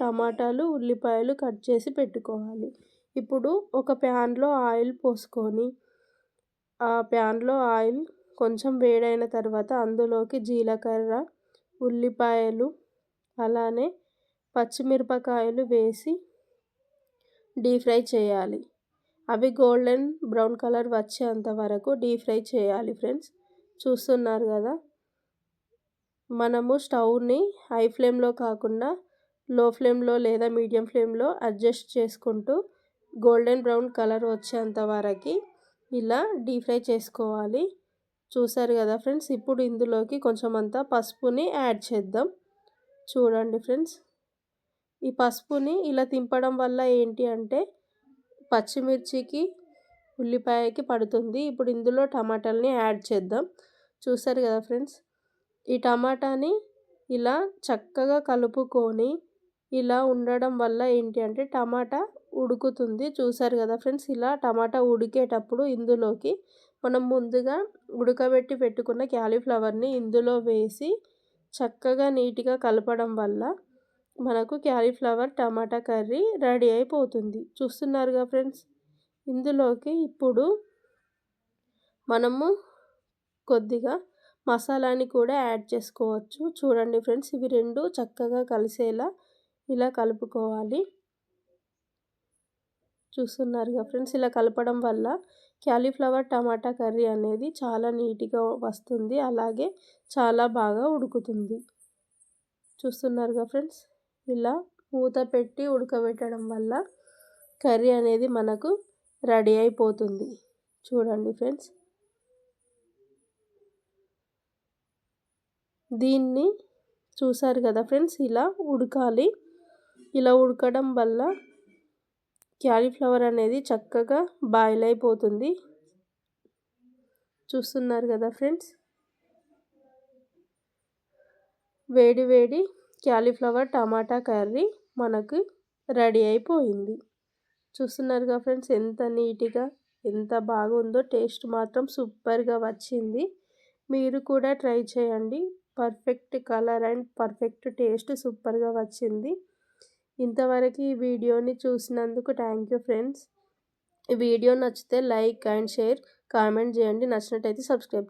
టమాటాలు ఉల్లిపాయలు కట్ చేసి పెట్టుకోవాలి. ఇప్పుడు ఒక ప్యాన్లో ఆయిల్ పోసుకొని ఆ ప్యాన్లో ఆయిల్ కొంచెం వేడైన తర్వాత అందులోకి జీలకర్ర ఉల్లిపాయలు అలానే పచ్చిమిరపకాయలు వేసి డీప్ ఫ్రై చేయాలి. అవి గోల్డెన్ బ్రౌన్ కలర్ వచ్చేంత వరకు డీప్ ఫ్రై చేయాలి ఫ్రెండ్స్. చూస్తున్నారు కదా? మనము స్టవ్ని హై ఫ్లేమ్లో కాకుండా లో ఫ్లేమ్లో లేదా మీడియం ఫ్లేమ్లో అడ్జస్ట్ చేసుకుంటూ గోల్డెన్ బ్రౌన్ కలర్ వచ్చేంత వరకు ఇలా డీప్ ఫ్రై చేసుకోవాలి. చూసారు కదా ఫ్రెండ్స్ ఇప్పుడు ఇందులోకి కొంచెం అంతా పసుపుని యాడ్ చేద్దాం. చూడండి ఫ్రెండ్స్ ఈ పసుపుని ఇలా తింపడం వల్ల ఏంటి అంటే పచ్చిమిర్చికి ఉల్లిపాయకి పడుతుంది. ఇప్పుడు ఇందులో టమాటాలని యాడ్ చేద్దాం. చూసారు కదా ఫ్రెండ్స్ ఈ టమాటాని ఇలా చక్కగా కలుపుకొని ఇలా ఉండడం వల్ల ఏంటి అంటే టమాటా ఉడుకుతుంది. చూసారు కదా ఫ్రెండ్స్ ఇలా టమాటా ఉడికేటప్పుడు ఇందులోకి మనం ముందుగా ఉడకబెట్టి పెట్టుకున్న క్యాలీఫ్లవర్ని ఇందులో వేసి చక్కగా నీట్గా కలపడం వల్ల మనకు క్యాలీఫ్లవర్ టమాటా కర్రీ రెడీ అయిపోతుంది. చూస్తున్నారుగా ఫ్రెండ్స్ ఇందులోకి ఇప్పుడు మనము కొద్దిగా మసాలాని కూడా యాడ్ చేసుకోవచ్చు. చూడండి ఫ్రెండ్స్ ఇవి రెండు చక్కగా కలిసేలా ఇలా కలుపుకోవాలి. చూస్తున్నారుగా ఫ్రెండ్స్ ఇలా కలపడం వల్ల క్యాలీఫ్లవర్ టమాటా కర్రీ అనేది చాలా నీట్గా వస్తుంది. అలాగే చాలా బాగా ఉడుకుతుంది. చూస్తున్నారుగా ఫ్రెండ్స్ ఇలా మూత పెట్టి ఉడకబెట్టడం వల్ల కర్రీ అనేది మనకు రెడీ అయిపోతుంది. చూడండి ఫ్రెండ్స్. దీన్ని చూసారు కదా ఫ్రెండ్స్ ఇలా ఉడకాలి. ఇలా ఉడకడం వల్ల క్యాలీఫ్లవర్ అనేది చక్కగా బాయిల్ అయిపోతుంది. చూస్తున్నారు కదా ఫ్రెండ్స్? వేడి వేడి క్యాలీఫ్లవర్ టమాటా కర్రీ మనకు రెడీ అయిపోయింది. చూస్తున్నారుగా ఫ్రెండ్స్? ఎంత నీట్గా ఎంత బాగుందో టేస్ట్ మాత్రం సూపర్గా వచ్చింది. మీరు కూడా ట్రై చేయండి. Perfect colour and perfect taste సూపర్గా వచ్చింది. ఇంతవరకు ఈ వీడియోని చూసినందుకు థ్యాంక్ యూ ఫ్రెండ్స్. ఈ వీడియో నచ్చితే లైక్ అండ్ షేర్ కామెంట్ చేయండి. నచ్చినట్టయితే సబ్స్క్రైబ్